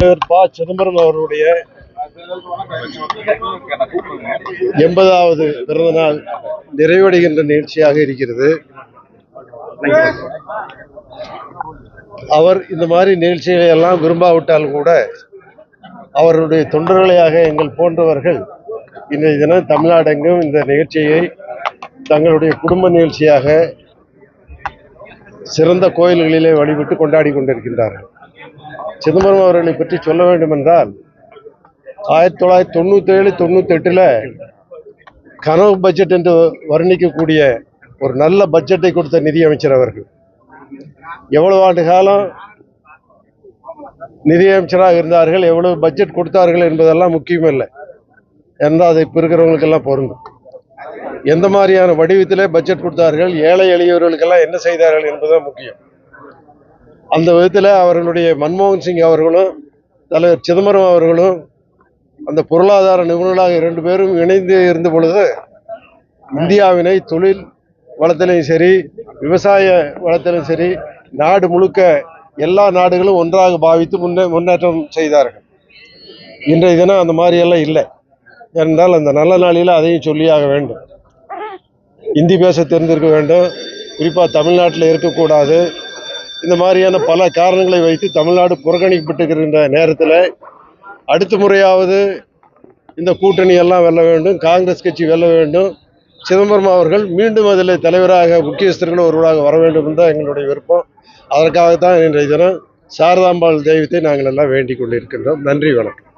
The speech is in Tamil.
தலைவர் ப சிதம்பரம் அவருடைய எண்பதாவது பிறந்த நாள் நிறைவடைகின்ற நிகழ்ச்சியாக இருக்கிறது. அவர் இந்த மாதிரி நிகழ்ச்சிகளை எல்லாம் விரும்பாவிட்டால் கூட அவருடைய தொண்டர்களையாக எங்கள் போன்றவர்கள் இன்றைய தினம் தமிழ்நாடெங்கும் இந்த நிகழ்ச்சியை தங்களுடைய குடும்ப நிகழ்ச்சியாக சிறந்த கோயில்களிலே வழிபட்டு கொண்டாடி கொண்டிருக்கின்றார்கள். சிதம்பரம் அவர்களை பற்றி சொல்ல வேண்டும் என்றால் ஆயிரத்தி தொள்ளாயிரத்தி தொண்ணூத்தி ஏழு தொண்ணூத்தி எட்டுல கனவு பட்ஜெட் என்று வர்ணிக்கக்கூடிய ஒரு நல்ல பட்ஜெட்டை கொடுத்த நிதியமைச்சர் அவர்கள். எவ்வளவு ஆண்டு காலம் நிதியமைச்சராக இருந்தார்கள் எவ்வளவு பட்ஜெட் கொடுத்தார்கள் என்பதெல்லாம் முக்கியமில்லை. என்றால் அதை இப்போ இருக்கிறவங்களுக்கெல்லாம் பொருந்தும். எந்த மாதிரியான வடிவத்திலே பட்ஜெட் கொடுத்தார்கள் ஏழை எளியவர்களுக்கெல்லாம் என்ன செய்தார்கள் என்பதுதான் முக்கியம். அந்த விதத்தில் அவர்களுடைய மன்மோகன் சிங் அவர்களும் தலைவர் சிதம்பரம் அவர்களும் அந்த பொருளாதார நிபுணர்களாக இரண்டு பேரும் இணைந்து இருந்த பொழுது இந்தியாவினை தொழில் வளத்திலையும் சரி விவசாய வளத்திலும் சரி நாடு முழுக்க எல்லா நாடுகளும் ஒன்றாக பாவித்து முன்னே முன்னேற்றம் செய்தார்கள். இன்றைய தினம் அந்த மாதிரியெல்லாம் இல்லை. என்றால் அந்த நல்ல நாளில் அதையும் சொல்லியாக வேண்டும். இந்தி பேச தெரிந்திருக்க வேண்டும். குறிப்பாக தமிழ்நாட்டில் இருக்கக்கூடாது. இந்த மாதிரியான பல காரணங்களை வைத்து தமிழ்நாடு புறக்கணிக்கப்பட்டிருக்கின்ற நேரத்தில் அடுத்த முறையாவது இந்த கூட்டணி எல்லாம் வெல்ல வேண்டும் காங்கிரஸ் கட்சி வெல்ல வேண்டும். சிதம்பரம் அவர்கள் மீண்டும் அதில் தலைவராக முக்கியஸ்தர்கள் ஒருவராக வர வேண்டும் தான் எங்களுடைய விருப்பம். அதற்காகத்தான் இன்றைய தினம் சாரதாம்பாள் தெய்வத்தை நாங்கள் எல்லாம் வேண்டிக் கொண்டிருக்கின்றோம். நன்றி வணக்கம்.